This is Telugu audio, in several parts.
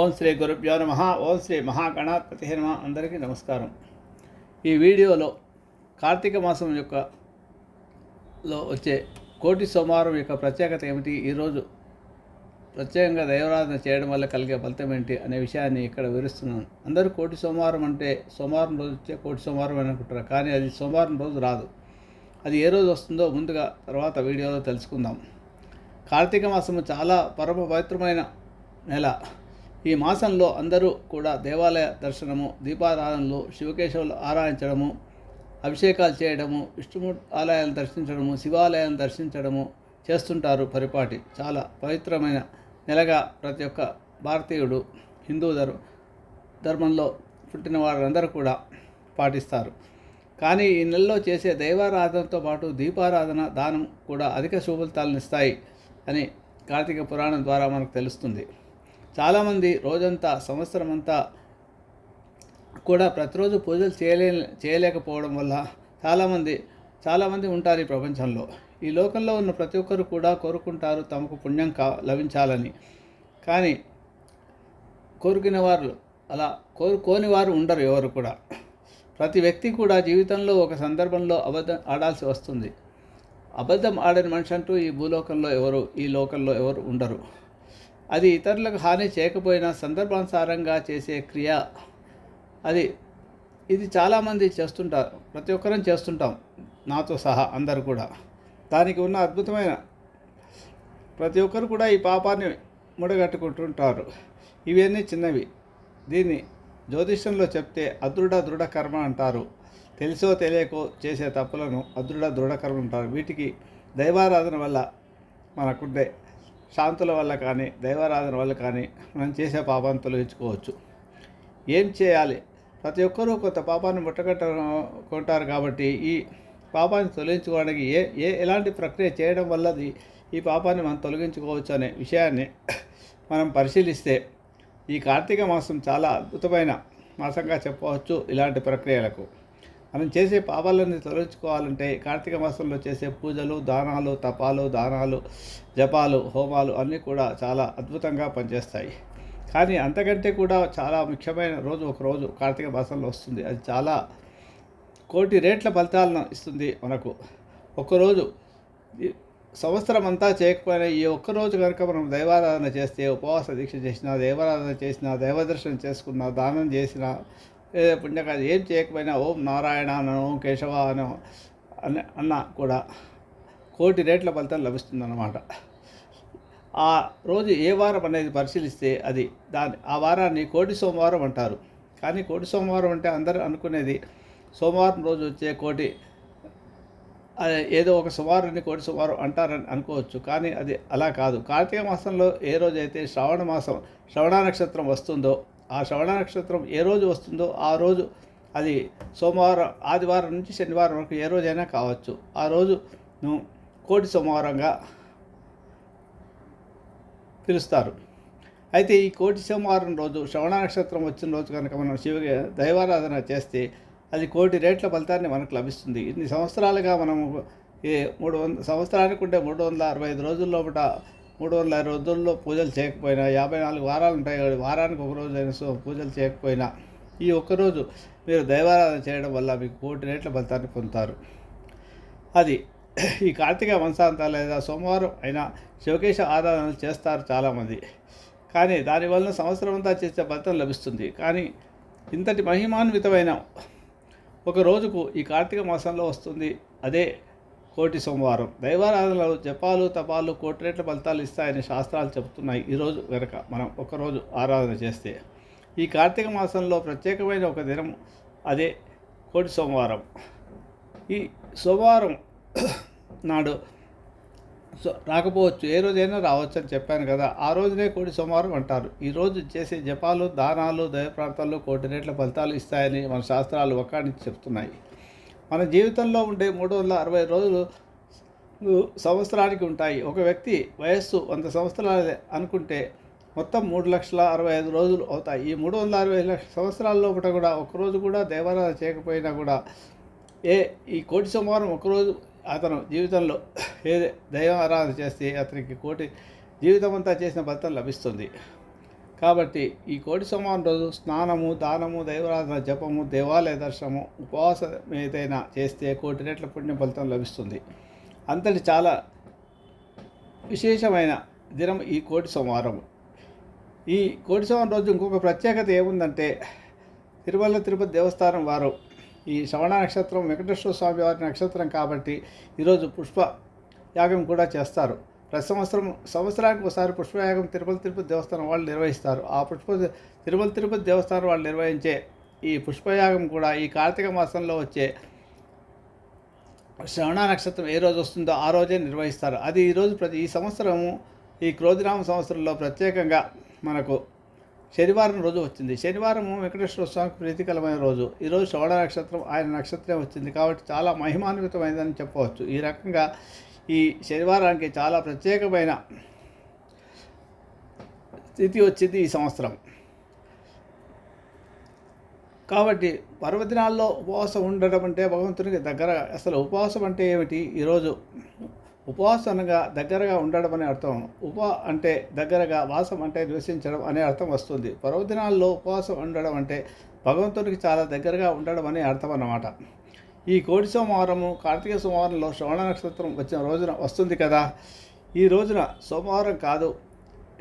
ఓం శ్రీ గురుభ్యో నమ. ఓం శ్రీ మహాగణాధిపతి నమ. అందరికీ నమస్కారం. ఈ వీడియోలో కార్తీక మాసం యొక్క లో వచ్చే కోటి సోమవారం యొక్క ప్రత్యేకత ఏమిటి? ఈరోజు ప్రత్యేకంగా దైవరాధన చేయడం వల్ల కలిగే ఫలితం ఏంటి అనే విషయాన్ని ఇక్కడ వివరిస్తున్నాను. అందరూ కోటి సోమవారం అంటే సోమవారం రోజు వచ్చే కోటి సోమవారం అని అనుకుంటారు. కానీ అది సోమవారం రోజు రాదు. అది ఏ రోజు వస్తుందో ముందుగా తర్వాత వీడియోలో తెలుసుకుందాం. కార్తీక మాసము చాలా పరమ పవిత్రమైన నెల. ఈ మాసంలో అందరూ కూడా దేవాలయ దర్శనము దీపారాధనలు శివకేశవులు ఆరాధించడము అభిషేకాలు చేయడము విష్ణుమూర్తి ఆలయాలను దర్శించడము శివాలయాలను దర్శించడము చేస్తుంటారు పరిపాటి. చాలా పవిత్రమైన నెలగా ప్రతి ఒక్క భారతీయుడు హిందూ ధర్ ధర్మంలో పుట్టిన వారందరూ కూడా పాటిస్తారు. కానీ ఈ నెలలో చేసే దైవారాధనతో పాటు దీపారాధన దానం కూడా అధిక శుభఫలితాలను ఇస్తాయి అని కార్తీక పురాణం ద్వారా మనకు తెలుస్తుంది. చాలామంది రోజంతా సంవత్సరం అంతా కూడా ప్రతిరోజు పూజలు చేయలే చేయలేకపోవడం వల్ల చాలామంది చాలామంది ఉంటారు ఈ ప్రపంచంలో. ఈ లోకంలో ఉన్న ప్రతి ఒక్కరు కూడా కోరుకుంటారు తమకు పుణ్యం కా లభించాలని. కానీ కోరుకునే వారు అలా కోరుకోని వారు ఉండరు ఎవరు కూడా. ప్రతి వ్యక్తి కూడా జీవితంలో ఒక సందర్భంలో అబద్ధం ఆడాల్సి వస్తుంది. అబద్ధం ఆడని మనిషి అంటూ ఈ భూలోకంలో ఎవరు ఈ లోకంలో ఎవరు ఉండరు. అది ఇతరులకు హాని చేయకపోయినా సందర్భానుసారంగా చేసే క్రియ. అది ఇది చాలామంది చేస్తుంటారు ప్రతి ఒక్కరం చేస్తుంటాం నాతో సహా అందరు కూడా. దానికి ఉన్న అద్భుతమైన ప్రతి ఒక్కరు కూడా ఈ పాపాన్ని ముడగట్టుకుంటుంటారు. ఇవన్నీ చిన్నవి. దీన్ని జ్యోతిష్యంలో చెప్తే అదృఢ దృఢ కర్మ అంటారు. తెలుసో తెలియకో చేసే తప్పులను అదృఢ దృఢ కర్మ అంటారు. వీటికి దైవారాధన వల్ల మనకుండే శాంతుల వల్ల కానీ దైవారాధన వల్ల కానీ మనం చేసే పాపాన్ని తొలగించుకోవచ్చు. ఏం చేయాలి? ప్రతి ఒక్కరూ కొంత పాపాన్ని ముట్టగట్టుకుంటారు కాబట్టి ఈ పాపాన్ని తొలగించుకోవడానికి ఏ ఏ ఎలాంటి ప్రక్రియ చేయడం వల్లది ఈ పాపాన్ని మనం తొలగించుకోవచ్చు అనే విషయాన్ని మనం పరిశీలిస్తే ఈ కార్తీక మాసం చాలా అద్భుతమైన మాసంగా చెప్పవచ్చు ఇలాంటి ప్రక్రియలకు. మనం చేసే పాపాలని తొలగించుకోవాలంటే కార్తీక మాసంలో చేసే పూజలు దానాలు తపాలు దానాలు జపాలు హోమాలు అన్నీ కూడా చాలా అద్భుతంగా పనిచేస్తాయి. కానీ అంతకంటే కూడా చాలా ముఖ్యమైన రోజు ఒక రోజు కార్తీక మాసంలో వస్తుంది. అది చాలా కోటి రేట్ల ఫలితాలను ఇస్తుంది మనకు. ఒక్కరోజు సంవత్సరం అంతా చేయకపోయినా ఈ ఒక్కరోజు కనుక మనం దైవారాధన చేస్తే ఉపవాస దీక్ష చేసినా దైవారాధన చేసినా దైవదర్శనం చేసుకున్నా దానం చేసినా లేదా పుణ్యకార్యం ఏం చేయకపోయినా ఓం నారాయణ అనో ఓం కేశవ అనో అన్న అన్న కూడా కోటి రేట్ల ఫలితం లభిస్తుందన్నమాట. ఆ రోజు ఏ వారం అనేది పరిశీలిస్తే అది దాని ఆ వారాన్ని కోటి సోమవారం అంటారు. కానీ కోటి సోమవారం అంటే అందరూ అనుకునేది సోమవారం రోజు వచ్చే కోటి ఏదో ఒక సుమారుని కోటి సోమవారం అంటారని అనుకోవచ్చు. కానీ అది అలా కాదు. కార్తీక మాసంలో ఏ రోజైతే శ్రావణ మాసం శ్రవణ నక్షత్రం వస్తుందో ఆ శ్రవణ నక్షత్రం ఏ రోజు వస్తుందో ఆ రోజు అది సోమవారం ఆదివారం నుంచి శనివారం వరకు ఏ రోజైనా కావచ్చు. ఆ రోజు కోటి సోమవారంగా పిలుస్తారు. అయితే ఈ కోటి సోమవారం రోజు శ్రవణ నక్షత్రం వచ్చిన రోజు కనుక మనం శివ దైవారాధన చేస్తే అది కోటి రేట్ల ఫలితాన్ని మనకు లభిస్తుంది. ఇన్ని సంవత్సరాలుగా మనము ఏ మూడు వంద సంవత్సరానికి ఉంటే మూడు వందల అరవై ఐదు రోజుల లోపల మూడు వందల అరవై రోజుల్లో పూజలు చేయకపోయినా యాభై నాలుగు వారాలు ఉంటాయి కాబట్టి వారానికి ఒక రోజు అయినా సో పూజలు చేయకపోయినా ఈ ఒక్కరోజు మీరు దైవారాధన చేయడం వల్ల మీకు కోటి రేట్ల ఫలితాన్ని పొందుతారు. అది ఈ కార్తీక వంశాంత లేదా సోమవారం అయినా శివకేశ ఆరాధనలు చేస్తారు చాలామంది. కానీ దానివల్ల సంవత్సరం అంతా చేసే ఫలితం లభిస్తుంది. కానీ ఇంతటి మహిమాన్వితమైన ఒక రోజుకు ఈ కార్తీక మాసంలో వస్తుంది. అదే కోటి సోమవారం. దైవారాధనలు జపాలు తపాలు కోటి రేట్ల ఫలితాలు ఇస్తాయని శాస్త్రాలు చెబుతున్నాయి. ఈరోజు వెనక మనం ఒకరోజు ఆరాధన చేస్తే ఈ కార్తీక మాసంలో ప్రత్యేకమైన ఒక దినం అదే కోటి సోమవారం. ఈ సోమవారం నాడు రాకపోవచ్చు. ఏ రోజైనా రావచ్చు అని చెప్పాను కదా. ఆ రోజునే కోటి సోమవారం అంటారు. ఈరోజు చేసే జపాలు దానాలు దైవ ప్రాంతాల్లో కోటి రేట్ల ఫలితాలు ఇస్తాయని మన శాస్త్రాలు ఒక్కడికి చెప్తున్నాయి. మన జీవితంలో ఉండే మూడు వందల అరవై రోజులు సంవత్సరానికి ఉంటాయి. ఒక వ్యక్తి వయస్సు వంద సంవత్సరాలు అనుకుంటే మొత్తం మూడు లక్షల అరవై ఐదు రోజులు అవుతాయి. ఈ మూడు వందల అరవై లక్షల సంవత్సరాల లోపల కూడా ఒకరోజు కూడా దేవారాధన చేయకపోయినా కూడా ఏ ఈ కోటి సోమవారం ఒకరోజు అతను జీవితంలో ఏ దైవ ఆరాధన చేస్తే అతనికి కోటి జీవితం అంతా చేసిన ఫలితం లభిస్తుంది. కాబట్టి ఈ కోటి సోమవారం రోజు స్నానము దానము దైవరాధన జపము దేవాలయ దర్శనము ఉపవాసం ఏదైనా చేస్తే కోటి రెట్ల పుణ్య ఫలితం లభిస్తుంది. అంతటి చాలా విశేషమైన దినం ఈ కోటి సోమవారం ఈ కోటి సోమవారం రోజు ఇంకొక ప్రత్యేకత ఏముందంటే తిరుమల తిరుపతి దేవస్థానం వారు ఈ శ్రవణ నక్షత్రం వెంకటేశ్వర స్వామి వారి నక్షత్రం కాబట్టి ఈరోజు పుష్ప యాగం కూడా చేస్తారు. ప్రతి సంవత్సరం సంవత్సరానికి ఒకసారి పుష్పయాగం తిరుమల తిరుపతి దేవస్థానం వాళ్ళు నిర్వహిస్తారు. ఆ పుష్ప తిరుమల తిరుపతి దేవస్థానం వాళ్ళు నిర్వహించే ఈ పుష్పయాగం కూడా ఈ కార్తీక మాసంలో వచ్చే శ్రవణ నక్షత్రం ఏ రోజు వస్తుందో ఆ రోజే నిర్వహిస్తారు. అది ఈరోజు ప్రతి ఈ సంవత్సరము ఈ క్రోధిరామ సంవత్సరంలో ప్రత్యేకంగా మనకు శనివారం రోజు వచ్చింది. శనివారం వెంకటేశ్వర స్వామికి ప్రీతికరమైన రోజు. ఈరోజు శ్రవణ నక్షత్రం ఆయన నక్షత్రం వచ్చింది. కాబట్టి చాలా మహిమాన్వితమైనదని చెప్పవచ్చు. ఈ రకంగా ఈ శనివారానికి చాలా ప్రత్యేకమైన స్థితి వచ్చింది ఈ సంవత్సరం. కాబట్టి పర్వదినాల్లో ఉపవాసం ఉండడం అంటే భగవంతునికి దగ్గర అసలు ఉపవాసం అంటే ఏమిటి? ఈరోజు ఉపవాసం అనగా దగ్గరగా ఉండడం అనే అర్థం ఉప అంటే దగ్గరగా వాసం అంటే నివసించడం అనే అర్థం వస్తుంది. పర్వదినాల్లో ఉపవాసం ఉండడం అంటే భగవంతునికి చాలా దగ్గరగా ఉండడం అనే అర్థం అన్నమాట. ఈ కోటి సోమవారము కార్తీక సోమవారంలో శ్రవణ నక్షత్రం వచ్చిన రోజున వస్తుంది కదా. ఈ రోజున సోమవారం కాదు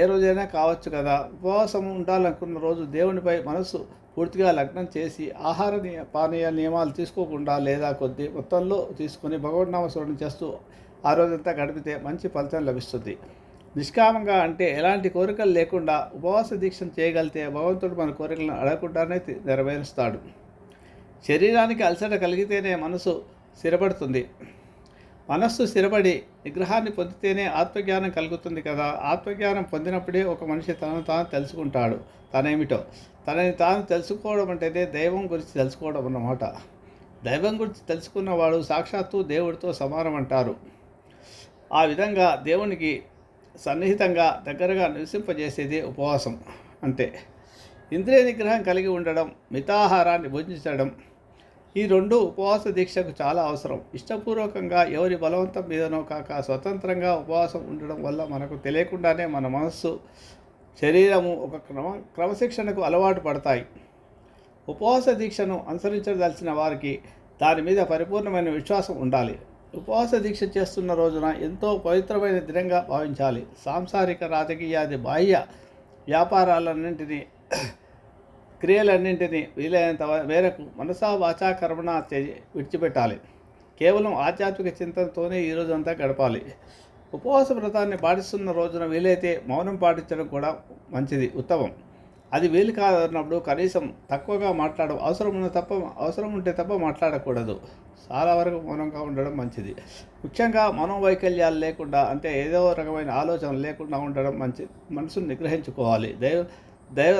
ఏ రోజైనా కావచ్చు కదా. ఉపవాసం ఉండాలనుకున్న రోజు దేవునిపై మనసు పూర్తిగా లగ్నం చేసి ఆహార నియ పానీయ నియమాలు తీసుకోకుండా లేదా కొద్ది మొత్తంలో తీసుకొని భగవన్నామస్మరణ చేస్తూ ఆ రోజంతా గడిపితే మంచి ఫలితం లభిస్తుంది. నిష్కామంగా అంటే ఎలాంటి కోరికలు లేకుండా ఉపవాస దీక్షను చేయగలిగితే భగవంతుడు మన కోరికలను అడగకుండానే నెరవేరుస్తాడు. శరీరానికి అలసట కలిగితేనే మనసు స్థిరపడుతుంది. మనస్సు స్థిరపడి నిగ్రహాన్ని పొందితేనే ఆత్మజ్ఞానం కలుగుతుంది కదా. ఆత్మజ్ఞానం పొందినప్పుడే ఒక మనిషి తనను తాను తెలుసుకుంటాడు. తనేమిటో? తనని తాను తెలుసుకోవడం అంటేనే దైవం గురించి తెలుసుకోవడం అన్నమాట. దైవం గురించి తెలుసుకున్నవాడు సాక్షాత్తు దేవుడితో సమానం అంటారు. ఆ విధంగా దేవునికి సన్నిహితంగా దగ్గరగా నివసింపజేసేది ఉపవాసం. అంటే ఇంద్రియ నిగ్రహం కలిగి ఉండడం మితాహారాన్ని భుజించడం ఈ రెండు ఉపవాస దీక్షకు చాలా అవసరం. ఇష్టపూర్వకంగా ఎవరి బలవంతం మీదనో కాక స్వతంత్రంగా ఉపవాసం ఉండడం వల్ల మనకు తెలియకుండానే మన మనస్సు శరీరము ఒక క్రమ క్రమశిక్షణకు అలవాటు పడతాయి. ఉపవాస దీక్షను అనుసరించదలిచిన వారికి దాని మీద పరిపూర్ణమైన విశ్వాసం ఉండాలి. ఉపవాస దీక్ష చేస్తున్న రోజున ఎంతో పవిత్రమైన దినంగా భావించాలి. సాంసారిక రాజకీయాది బాహ్య వ్యాపారాలన్నింటినీ క్రియలన్నింటినీ వీలైనంత మేరకు మనసా వాచా కర్మణ విడిచిపెట్టాలి. కేవలం ఆధ్యాత్మిక చింతనతోనే ఈ రోజంతా గడపాలి. ఉపవాస వ్రతాన్ని పాటిస్తున్న రోజున వీలైతే మౌనం పాటించడం కూడా మంచిది ఉత్తమం. అది వీలు కాదన్నప్పుడు కనీసం తక్కువగా మాట్లాడడం అవసరం ఉన్న తప్ప అవసరం ఉంటే తప్ప మాట్లాడకూడదు. చాలా వరకు మౌనంగా ఉండడం మంచిది. ముఖ్యంగా మనోవైకల్యాలు లేకుండా అంటే ఏదో రకమైన ఆలోచన లేకుండా ఉండడం మంచి మనసును నిగ్రహించుకోవాలి. దైవ దైవ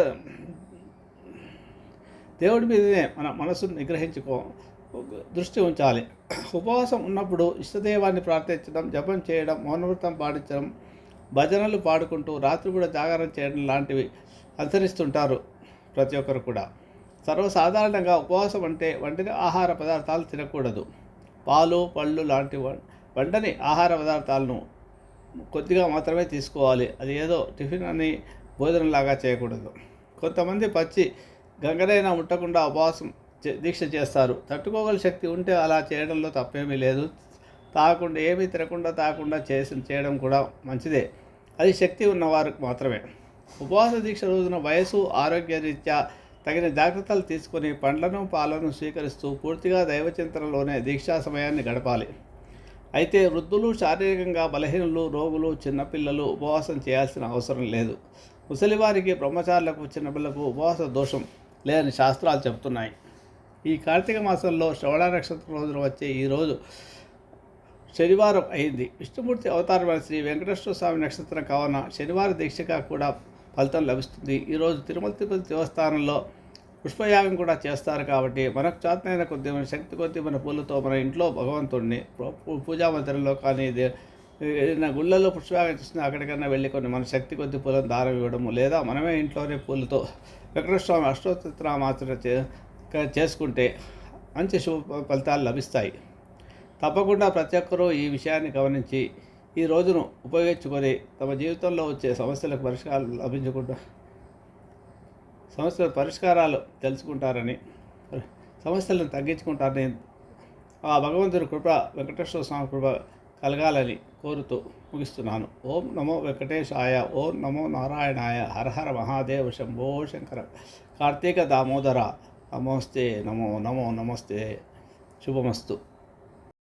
దేవుడి మీదనే మన మనసును నిగ్రహించుకో దృష్టి ఉంచాలి. ఉపవాసం ఉన్నప్పుడు ఇష్టదేవాన్ని ప్రార్థించడం జపం చేయడం మౌనవృతం పాటించడం భజనలు పాడుకుంటూ రాత్రి కూడా జాగరణ చేయడం లాంటివి అనుసరిస్తుంటారు ప్రతి ఒక్కరు కూడా. సర్వసాధారణంగా ఉపవాసం అంటే వండిన ఆహార పదార్థాలు తినకూడదు. పాలు పళ్ళు లాంటి వం- వండని ఆహార పదార్థాలను కొద్దిగా మాత్రమే తీసుకోవాలి. అది ఏదో టిఫిన్ అని భోజనంలాగా చేయకూడదు. కొంతమంది పచ్చి గంగనైనా ముట్టకుండా ఉపవాసం దీక్ష చేస్తారు. తట్టుకోగల శక్తి ఉంటే అలా చేయడంలో తప్పేమీ లేదు. తాగకుండా ఏమీ తినకుండా తాగకుండా చేసి చేయడం కూడా మంచిదే. అది శక్తి ఉన్నవారికి మాత్రమే. ఉపవాస దీక్ష రోజున వయసు ఆరోగ్య రీత్యా తగిన జాగ్రత్తలు తీసుకొని పండ్లను పాలను స్వీకరిస్తూ పూర్తిగా దైవచింతనలోనే దీక్షా సమయాన్ని గడపాలి. అయితే వృద్ధులు శారీరకంగా బలహీనులు రోగులు చిన్నపిల్లలు ఉపవాసం చేయాల్సిన అవసరం లేదు. ముసలివారికి బ్రహ్మచారులకు చిన్నపిల్లకు ఉపవాస దోషం లేదని శాస్త్రాలు చెబుతున్నాయి. ఈ కార్తీక మాసంలో శ్రవణ నక్షత్రం రోజున వచ్చే ఈరోజు శనివారం అయింది. విష్ణుమూర్తి అవతారమైన శ్రీ వెంకటేశ్వర స్వామి నక్షత్రం కావున శనివార దీక్షగా కూడా ఫలితం లభిస్తుంది. ఈరోజు తిరుమల తిరుపతి దేవస్థానంలో పుష్పయాగం కూడా చేస్తారు కాబట్టి మనకు చేతనైన కొద్ది మన శక్తి కొద్ది మన పూలతో మన ఇంట్లో భగవంతుడిని పూజా మందిరంలో కానీ దే- ఏదైనా గుళ్ళల్లో పుష్పయాగం చేసినా అక్కడికన్నా వెళ్ళి కొన్ని మన శక్తి కొద్ది పూలను దారం ఇవ్వడము లేదా మనమే ఇంట్లోనే పూలతో వెంకటేశ్వర స్వామి అష్టోత్తరామాచరణ చే చేసుకుంటే మంచి శుభ ఫలితాలు లభిస్తాయి. తప్పకుండా ప్రతి ఒక్కరూ ఈ విషయాన్ని గమనించి ఈ రోజును ఉపయోగించుకొని తమ జీవితంలో వచ్చే సమస్యలకు పరిష్కారం లభించకుండా సమస్యల పరిష్కారాలు తెలుసుకుంటారని సమస్యలను తగ్గించుకుంటారని ఆ భగవంతుడి కృప వెంకటేశ్వర స్వామి కృప కలగాలని కోరుతూ ముగిస్తున్నాను. ఓం నమో వెంకటేశాయ ఓం నమో నారాయణాయ హరహర మహాదేవ శంభో శంకర కార్తీక దామోదర నమోస్తే నమో నమో నమస్తే. శుభమస్తు.